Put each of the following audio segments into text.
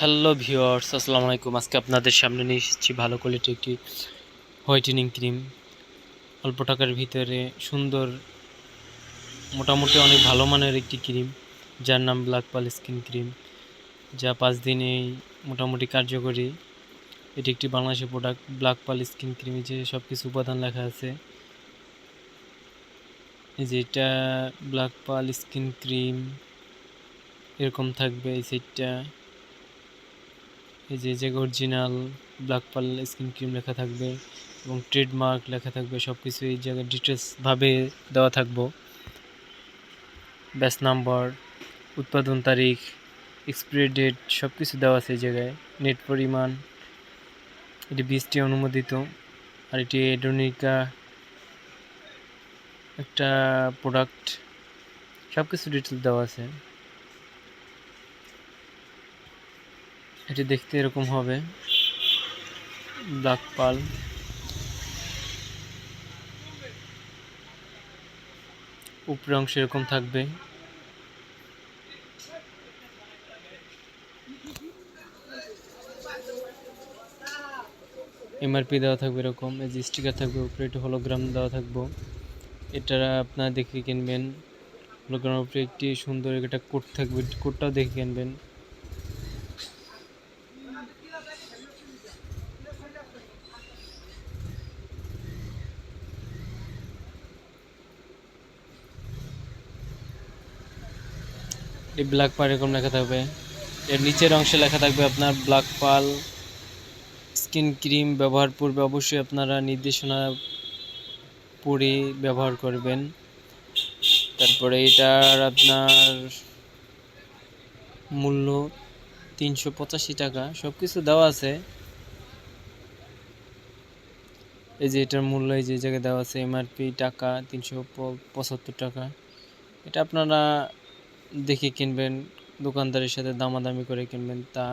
Hello viewers আসসালামু আলাইকুম আজকে আপনাদের সামনে নিয়ে এসেছি ভালো কোয়ালিটি একটি হোয়াইটেনিং ক্রিম অল্প টাকার ভিতরে সুন্দর, মোটামুটি অনেক ভালো মানের একটি ক্রিম যার নাম ব্ল্যাক পাল স্কিন ক্রিম যা পাঁচ দিনেই মোটামুটি কার্যকরী। এটি একটি বাংলাদেশের প্রোডাক্ট ব্ল্যাক পাল স্কিন ক্রিমে যে সব কিছু উপাদান লেখা আছে। এই যে এটা ব্ল্যাক পাল স্কিন ক্রিম এরকম থাকবে এই সেটটা এই যে যে original black pearl skin cream লেখা থাকবে এবং ট্রেডমার্ক লেখা থাকবে সব কিছু এই জায়গায় ডিটেলসভাবে দেওয়া থাকব। ব্যাস নাম্বার উৎপাদন তারিখ এক্সপায়ারি ডেট সব কিছু দেওয়া আছে এই জায়গায়। নেট পরিমাণ, এটি বীজটি অনুমোদিত, আর এটি এডোনিকা একটা প্রোডাক্ট সব কিছু ডিটেলস দেওয়া আছে। এটি দেখতে এরকম হবে। Black pearl. উপরে অংশ এরকম থাকবে। এমআরপি দেওয়া থাকবে এরকম, এই যে স্টিকার থাকবে উপরে একটু হলোগ্রাম দেওয়া থাকব। এটা আপনারা দেখে কিনবেন। হলোগ্রামের উপরে একটি সুন্দর একটা কোড থাকবে কোডটাও দেখে কিনবেন। ব্ল্যাক পাল এরকম লেখা থাকবে। এর নিচের অংশে লেখা থাকবে আপনার ব্ল্যাক পাল স্কিন ক্রিম ব্যবহার পূর্বে অবশ্যই আপনারা নির্দেশনা পড়ে ব্যবহার করবেন। তারপরে এটার আপনার মূল্য তিনশো পঁচাশি টাকা সব কিছু দেওয়া আছে। এই যে এটার মূল্য এই যে জায়গায় দেওয়া আছে এমআরপি টাকা তিনশো পঁচাত্তর টাকা। এটা আপনারা দেখে কিনবেন, দোকানদারের সাথে দামাদামি করে কিনবেন, তা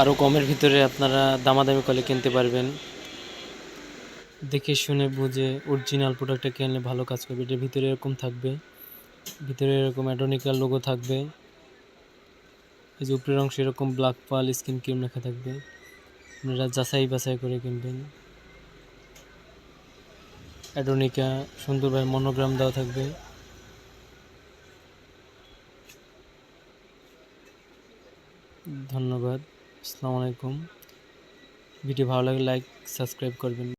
আরও কমের ভিতরে আপনারা দামাদামি করে কিনতে পারবেন। দেখে শুনে বুঝে অরিজিনাল প্রোডাক্টটা কিনলে ভালো কাজ করবে। এটার ভিতরে এরকম থাকবে, ভিতরে এরকম অ্যাডোনিকার লোগো থাকবে। এই যে উপরের অংশে এরকম ব্ল্যাক পাল স্কিন ক্রিম লেখা থাকবে। আপনারা যাচাই বাছাই করে কিনবেন। অ্যাডোনিকা সুন্দরভাবে মনোগ্রাম দেওয়া থাকবে। ধন্যবাদ। আসসালামু আলাইকুম। ভিডিও ভালো লাগলে লাইক সাবস্ক্রাইব করবেন।